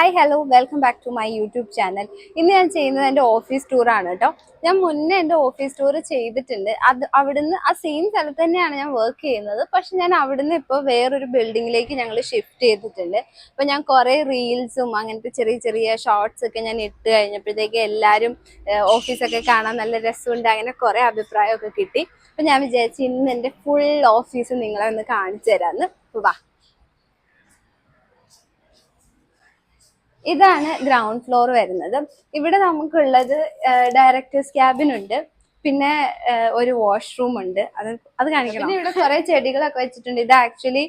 Hi hello welcome back to my YouTube channel ഇന്ന് ഞാൻ ചെയ്യുന്നത് എന്റെ ഓഫീസ് ടൂറാണ് കേട്ടോ. ഞാൻ മുന്നേ എന്റെ ഓഫീസ് ടൂർ ചെയ്തിട്ടുണ്ട്. അത് അവിടുന്ന് ആ സെയിം സ്ഥലത്ത് തന്നെയാണ് ഞാൻ വർക്ക് ചെയ്യുന്നത്. പക്ഷെ ഞാൻ അവിടുന്ന് ഇപ്പോൾ വേറൊരു ബിൽഡിങ്ങിലേക്ക് ഞങ്ങൾ ഷിഫ്റ്റ് ചെയ്തിട്ടുണ്ട്. അപ്പോൾ ഞാൻ കുറേ റീൽസും അങ്ങനത്തെ ചെറിയ ചെറിയ ഷോർട്സ് ഒക്കെ ഞാൻ ഇട്ട് കഴിഞ്ഞപ്പോഴത്തേക്ക് എല്ലാവരും ഓഫീസൊക്കെ കാണാൻ നല്ല രസമുണ്ട്. അങ്ങനെ കുറേ അഭിപ്രായമൊക്കെ കിട്ടി. അപ്പോൾ ഞാൻ വിചാരിച്ചു ഇന്ന് എന്റെ ഫുൾ ഓഫീസ് നിങ്ങളെ ഒന്ന് കാണിച്ചു തരാമെന്ന് വാ. ഇതാണ് ഗ്രൗണ്ട് ഫ്ലോർ വരുന്നത്. ഇവിടെ നമുക്കുള്ളത് ഡയറക്ടേഴ്സ് ക്യാബിൻ ഉണ്ട്. പിന്നെ ഒരു വാഷ്റൂം ഉണ്ട്. അത് അത് കാണിക്കണം. പിന്നെ ഇവിടെ കുറെ ചെടികളൊക്കെ വെച്ചിട്ടുണ്ട്. ഇത് ആക്ച്വലി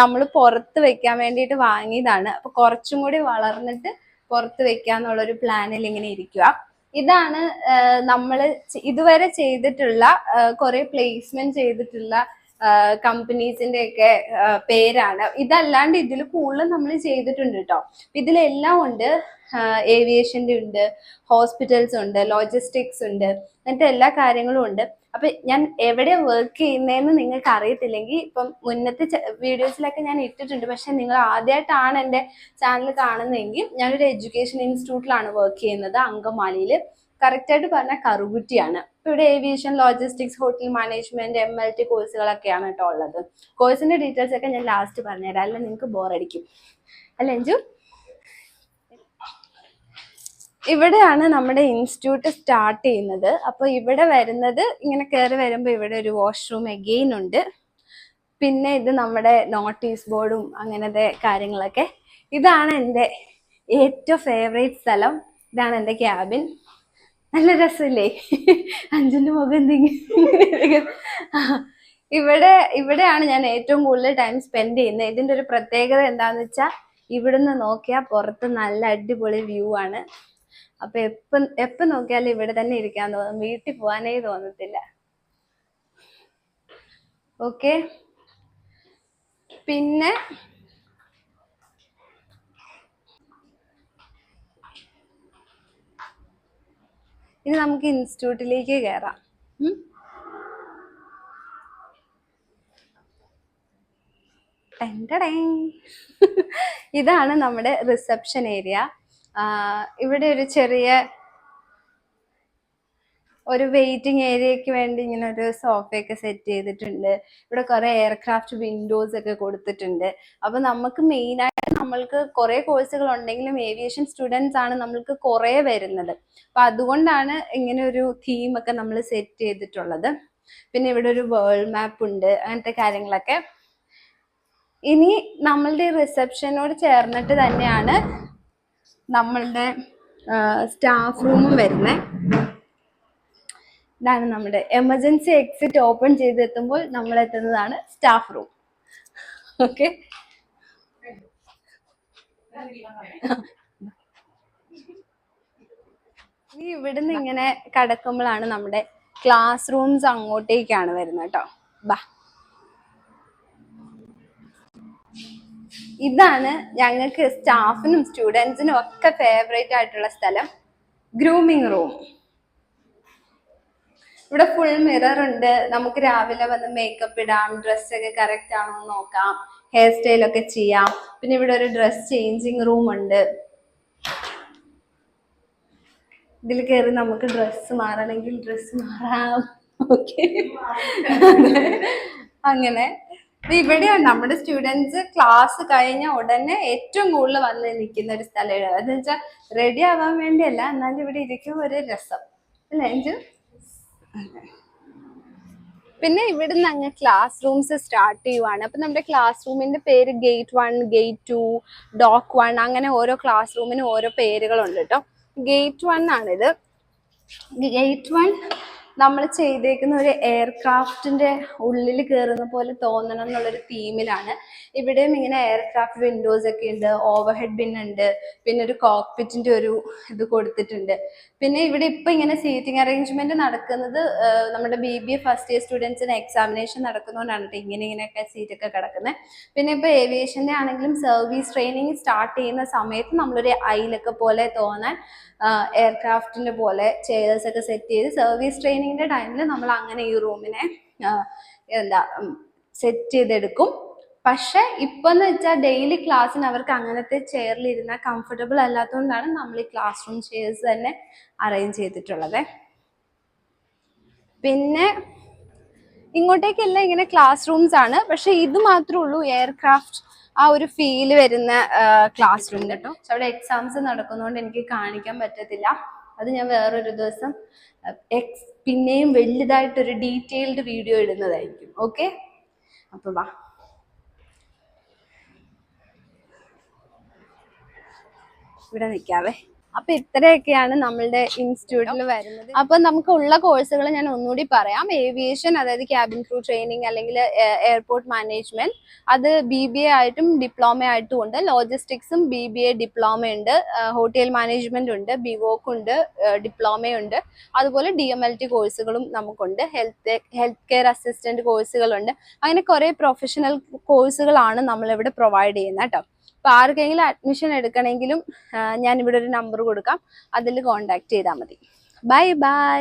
നമ്മൾ പുറത്ത് വെക്കാൻ വേണ്ടിയിട്ട് വാങ്ങിയതാണ്. അപ്പൊ കുറച്ചും കൂടി വളർന്നിട്ട് പുറത്ത് വെക്കാന്നുള്ളൊരു പ്ലാനിൽ ഇങ്ങനെ ഇരിക്കുക ഇതാണ് നമ്മൾ ഇതുവരെ ചെയ്തിട്ടുള്ള കുറെ പ്ലേസ്മെന്റ് ചെയ്തിട്ടുള്ള കമ്പനീസിന്റെ ഒക്കെ പേരാണ്. ഇതല്ലാണ്ട് ഇതിൽ കൂടുതൽ നമ്മൾ ചെയ്തിട്ടുണ്ട് കേട്ടോ ഇതിലെല്ലാം ഉണ്ട്. ഏവിയേഷന്റെ ഉണ്ട് ഹോസ്പിറ്റൽസ് ഉണ്ട് ലോജിസ്റ്റിക്സ് ഉണ്ട് അങ്ങനത്തെ എല്ലാ കാര്യങ്ങളും ഉണ്ട്. അപ്പൊ ഞാൻ എവിടെ വർക്ക് ചെയ്യുന്നതെന്ന് നിങ്ങൾക്ക് അറിയത്തില്ലെങ്കിൽ ഇപ്പം മുന്നത്തെ വീഡിയോസിലൊക്കെ ഞാൻ ഇട്ടിട്ടുണ്ട്. പക്ഷെ നിങ്ങൾ ആദ്യമായിട്ടാണ് എന്റെ ചാനൽ കാണുന്നതെങ്കിൽ ഞാനൊരു എഡ്യൂക്കേഷൻ ഇൻസ്റ്റിറ്റ്യൂട്ടിലാണ് വർക്ക് ചെയ്യുന്നത് അങ്കമാലിയിൽ കറക്റ്റ് ആയിട്ട് പറഞ്ഞാൽ കറുകുറ്റിയാണ്. ഇപ്പൊ ഇവിടെ aviation logistics hotel management M L T കോഴ്സുകളൊക്കെയാണ് കേട്ടോ ഉള്ളത്. കോഴ്സിന്റെ ഡീറ്റെയിൽസ് ഒക്കെ ഞാൻ ലാസ്റ്റ് പറഞ്ഞുതരാം. അല്ല നിങ്ങൾക്ക് ബോറടിക്കും അല്ല അഞ്ചു ഇവിടെയാണ് നമ്മുടെ ഇൻസ്റ്റിറ്റ്യൂട്ട് സ്റ്റാർട്ട് ചെയ്യുന്നത്. അപ്പോൾ ഇവിടെ വരുന്നത് ഇങ്ങനെ കയറി വരുമ്പോൾ ഇവിടെ ഒരു വാഷ്റൂം എഗെയിൻ ഉണ്ട്. പിന്നെ ഇത് നമ്മുടെ നോട്ടീസ് ബോർഡും അങ്ങനത്തെ കാര്യങ്ങളൊക്കെ. ഇതാണ് എന്റെ ഏറ്റവും ഫേവറേറ്റ് സ്ഥലം. ഇതാണ് എന്റെ ക്യാബിൻ നല്ല രസമില്ലേ അഞ്ചിന്റെ മുഖം എന്തെങ്കിലും ഇവിടെ ഇവിടെയാണ് ഞാൻ ഏറ്റവും കൂടുതൽ ടൈം സ്പെൻഡ് ചെയ്യുന്നത്. ഇതിന്റെ ഒരു പ്രത്യേകത എന്താന്ന് വെച്ചാൽ ഇവിടുന്ന് നോക്കിയാൽ പുറത്ത് നല്ല അടിപൊളി വ്യൂ ആണ്. അപ്പൊ എപ്പ എപ്പ നോക്കിയാലും ഇവിടെ തന്നെ ഇരിക്കാൻ തോന്നും. വീട്ടിൽ പോകാനേ തോന്നത്തില്ല. ഓക്കെ പിന്നെ ഇനി നമുക്ക് ഇൻസ്റ്റിറ്റ്യൂട്ടിലേക്ക് കയറാം. ഇതാണ് നമ്മുടെ റിസപ്ഷൻ ഏരിയ. ഇവിടെ ഒരു ചെറിയ ഒരു വെയിറ്റിംഗ് ഏരിയക്ക് വേണ്ടി ഇങ്ങനെ ഒരു സോഫയൊക്കെ സെറ്റ് ചെയ്തിട്ടുണ്ട്. ഇവിടെ കുറെ എയർക്രാഫ്റ്റ് വിൻഡോസ് ഒക്കെ കൊടുത്തിട്ടുണ്ട്. അപ്പൊ നമുക്ക് മെയിൻ ആയിട്ട് നമ്മൾക്ക് കുറെ കോഴ്സുകൾ ഉണ്ടെങ്കിലും ഏവിയേഷൻ സ്റ്റുഡൻസ് ആണ് നമ്മൾക്ക് കുറെ വരുന്നത്. അപ്പൊ അതുകൊണ്ടാണ് ഇങ്ങനെ ഒരു തീം ഒക്കെ നമ്മൾ സെറ്റ് ചെയ്തിട്ടുള്ളത്. പിന്നെ ഇവിടെ ഒരു വേൾഡ് മാപ്പ് ഉണ്ട് അങ്ങനത്തെ കാര്യങ്ങളൊക്കെ. ഇനി നമ്മളുടെ റിസപ്ഷനോട് ചേർന്നിട്ട് തന്നെയാണ് നമ്മളുടെ സ്റ്റാഫ് റൂമും വരുന്നത് ഇതാണ് നമ്മുടെ എമർജൻസി എക്സിറ്റ് ഓപ്പൺ ചെയ്തെത്തുമ്പോൾ നമ്മൾ എത്തുന്നതാണ് സ്റ്റാഫ് റൂം ഓക്കെ ഇനി ഇവിടുന്ന് ഇങ്ങനെ കടക്കുമ്പോഴാണ് നമ്മുടെ ക്ലാസ് റൂംസ് അങ്ങോട്ടേക്കാണ് വരുന്നത് കേട്ടോ. ബാ. ഇതാണ് ഞങ്ങൾക്ക് സ്റ്റാഫിനും സ്റ്റുഡൻസിനും ഒക്കെ ഫേവറേറ്റ് ആയിട്ടുള്ള സ്ഥലം. ഗ്രൂമിങ് റൂം ഇവിടെ ഫുൾ മിറർ ഉണ്ട്. നമുക്ക് രാവിലെ വന്ന് മേക്കപ്പ് ഇടാം ഡ്രസ്സൊക്കെ കറക്റ്റ് ആണോ നോക്കാം. ഹെയർ സ്റ്റൈൽ ഒക്കെ ചെയ്യാം. പിന്നെ ഇവിടെ ഒരു ഡ്രസ് ചേഞ്ചിങ് റൂം ഉണ്ട്. ഇതിൽ കയറി നമുക്ക് ഡ്രസ്സ് മാറണമെങ്കിൽ ഡ്രസ്സ് മാറാം. ഓക്കെ അങ്ങനെ. ഇവിടെ നമ്മുടെ സ്റ്റുഡൻസ് ക്ലാസ് കഴിഞ്ഞ ഉടനെ ഏറ്റവും കൂടുതൽ വന്ന് നിൽക്കുന്ന ഒരു സ്ഥലം അതെന്ന് വെച്ചാൽ റെഡി ആവാൻ വേണ്ടിയല്ല എന്നാലും ഇവിടെ ഇരിക്കും ഒരു രസം. അല്ലേ അഞ്ചു പിന്നെ ഇവിടുന്ന് അങ്ങ് ക്ലാസ് റൂംസ് സ്റ്റാർട്ട് ചെയ്യുവാണ്. അപ്പൊ നമ്മുടെ ക്ലാസ് റൂമിന്റെ പേര് gate one gate two dock one അങ്ങനെ ഓരോ ക്ലാസ് റൂമിനും ഓരോ പേരുകളുണ്ട് കേട്ടോ ഗേറ്റ് വൺ ആണിത്. ഗേറ്റ് വൺ നമ്മൾ ചെയ്തേക്കുന്ന ഒരു എയർക്രാഫ്റ്റിന്റെ ഉള്ളിൽ കയറുന്ന പോലെ തോന്നണം എന്നുള്ളൊരു തീമിലാണ് ഇവിടെയും ഇങ്ങനെ എയർക്രാഫ്റ്റ് വിൻഡോസ് ഒക്കെ ഉണ്ട് ഓവർ ഹെഡ് ബിൻ ഉണ്ട് പിന്നെ ഒരു കോക്പിറ്റിന്റെ ഒരു ഇത് കൊടുത്തിട്ടുണ്ട്. പിന്നെ ഇവിടെ ഇപ്പൊ ഇങ്ങനെ സീറ്റിംഗ് അറേഞ്ച്മെന്റ് നടക്കുന്നത് നമ്മുടെ B B A first year സ്റ്റുഡൻസിന് എക്സാമിനേഷൻ നടക്കുന്നതുകൊണ്ടാണ് ഇങ്ങനെ ഇങ്ങനെയൊക്കെ സീറ്റ് ഒക്കെ കിടക്കുന്നത് പിന്നെ ഇപ്പൊ ഏവിയേഷന്റെ ആണെങ്കിലും സർവീസ് ട്രെയിനിങ് സ്റ്റാർട്ട് ചെയ്യുന്ന സമയത്ത് നമ്മളൊരു ഐലൊക്കെ പോലെ തോന്നാൻ എയർക്രാഫ്റ്റിന്റെ പോലെ ചെയർസ് ഒക്കെ സെറ്റ് ചെയ്ത് സർവീസ് ട്രെയിനിങ്ങിന്റെ ടൈമിൽ നമ്മൾ അങ്ങനെ ഈ റൂമിനെ എന്താ സെറ്റ് ചെയ്തെടുക്കും. പക്ഷെ ഇപ്പൊന്ന് വെച്ചാൽ ഡെയിലി ക്ലാസ്സിന് അവർക്ക് അങ്ങനത്തെ ചെയറിൽ ഇരുന്നാൽ കംഫർട്ടബിൾ അല്ലാത്തതുകൊണ്ടാണ് നമ്മൾ ഈ ക്ലാസ് റൂം ചെയർസ് തന്നെ അറേഞ്ച് ചെയ്തിട്ടുള്ളത്. പിന്നെ ഇങ്ങോട്ടേക്കെല്ലാം ഇങ്ങനെ ക്ലാസ് റൂംസ് ആണ്. പക്ഷെ ഇത് മാത്രമേ ഉള്ളൂ എയർക്രാഫ്റ്റ് ആ ഒരു ഫീൽ വരുന്ന ക്ലാസ് റൂം കേട്ടോ പക്ഷെ അവിടെ എക്സാംസ് നടക്കുന്നതുകൊണ്ട് എനിക്ക് കാണിക്കാൻ പറ്റത്തില്ല. അത് ഞാൻ വേറൊരു ദിവസം എക്സ് പിന്നെയും വലുതായിട്ടൊരു ഡീറ്റെയിൽഡ് വീഡിയോ ഇടുന്നതായിരിക്കും. ഓക്കെ? അപ്പൊ വാ. ഇവിടെ നിൽക്കാവേ അപ്പൊ ഇത്രയൊക്കെയാണ് നമ്മളുടെ ഇൻസ്റ്റിറ്റ്യൂട്ടിൽ വരുന്നത്. അപ്പൊ നമുക്ക് ഉള്ള കോഴ്സുകൾ ഞാൻ ഒന്നുകൂടി പറയാം. ഏവിയേഷൻ അതായത് ക്യാബിൻ ക്രൂ ട്രെയിനിങ് അല്ലെങ്കിൽ എയർപോർട്ട് മാനേജ്മെന്റ് അത് ബി ബി എ ആയിട്ടും ഡിപ്ലോമ ആയിട്ടും ഉണ്ട്. ലോജിസ്റ്റിക്സും ബി ബി എ ഡിപ്ലോമ ഉണ്ട്. ഹോട്ടൽ മാനേജ്മെന്റ് ഉണ്ട്. ബിവോക്ക് ഉണ്ട്. ഡിപ്ലോമ ഉണ്ട്. അതുപോലെ ഡി എം എൽ ടി കോഴ്സുകളും നമുക്കുണ്ട്. ഹെൽത്ത് ഹെൽത്ത് കെയർ അസിസ്റ്റന്റ് കോഴ്സുകളുണ്ട് അങ്ങനെ കുറെ പ്രൊഫഷണൽ കോഴ്സുകളാണ് നമ്മളിവിടെ പ്രൊവൈഡ് ചെയ്യുന്നത് കേട്ടോ. അപ്പൊ ആർക്കെങ്കിലും അഡ്മിഷൻ എടുക്കണമെങ്കിലും ഞാൻ ഇവിടെ ഒരു നമ്പർ കൊടുക്കാം. അതിൽ കോണ്ടാക്ട് ചെയ്താൽ മതി. Bye bye